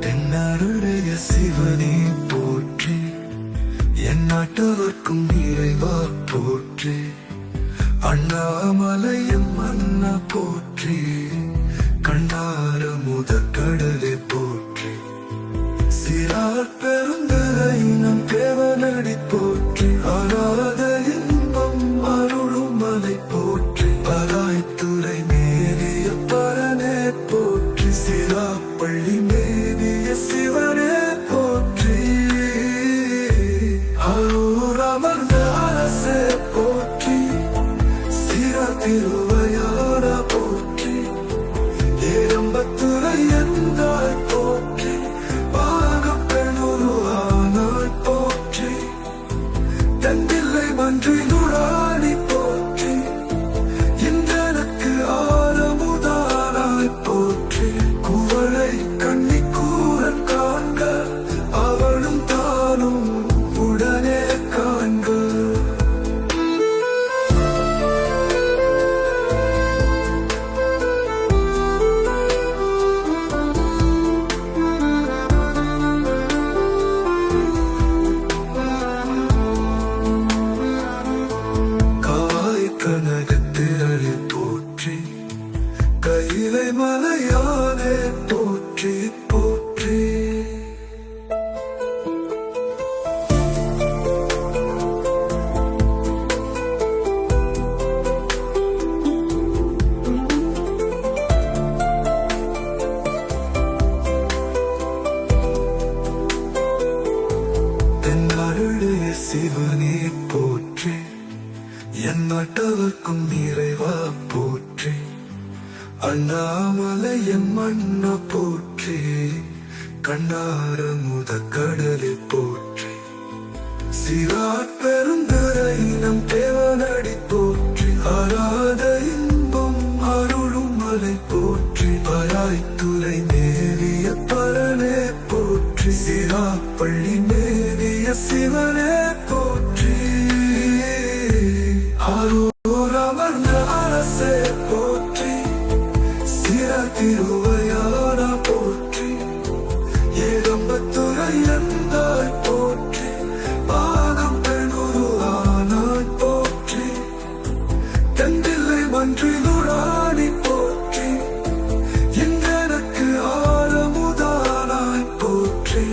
தென்னாடுடைய சிவனே போற்றி என் நாட்டவர்க்கும் இறைவா போற்றி அண்ணாமலையும் அண்ணா போற்றி. பெருந்தலை நம் தேவனடி போற்றி. அராத இன்பம் அருளும் மலை போற்றி. பராய்த்துறை மேவிய பரனே போற்றி. சிராப்பள்ளி மேவிய சிவனே போற்றி. அரூர் அமர்ந்த அரசே போற்றி. சிறா திருவையார alone. தென்னாருடைய சிவனே போற்றி. என் நாட்டவர்க்கும் இறைவா போற்றி. அண்ணாமலை என் மண்ண போற்றி. கண்ணார முத கடலில் போற்றி. சிறார் பெருந்தரை நம் தேவனடி போற்றி. அராத இன்பம் அருளும் மலை போற்றி. பராய்த்துறை மேவிய பரனே போற்றி. சிறா பள்ளி சிவனே போற்றி. அரூர் அமர்ந்த அரசே போற்றி. சிற திருவையார போற்றி. ஏகம்பத்துறை எந்தாய் போற்றி. பாகம் பெணுருவானாய் போற்றி. தந்தில்லை மன்றிலுடாடி போற்றி. இன்றனக்கு ஆரமுதானாய் போற்றி.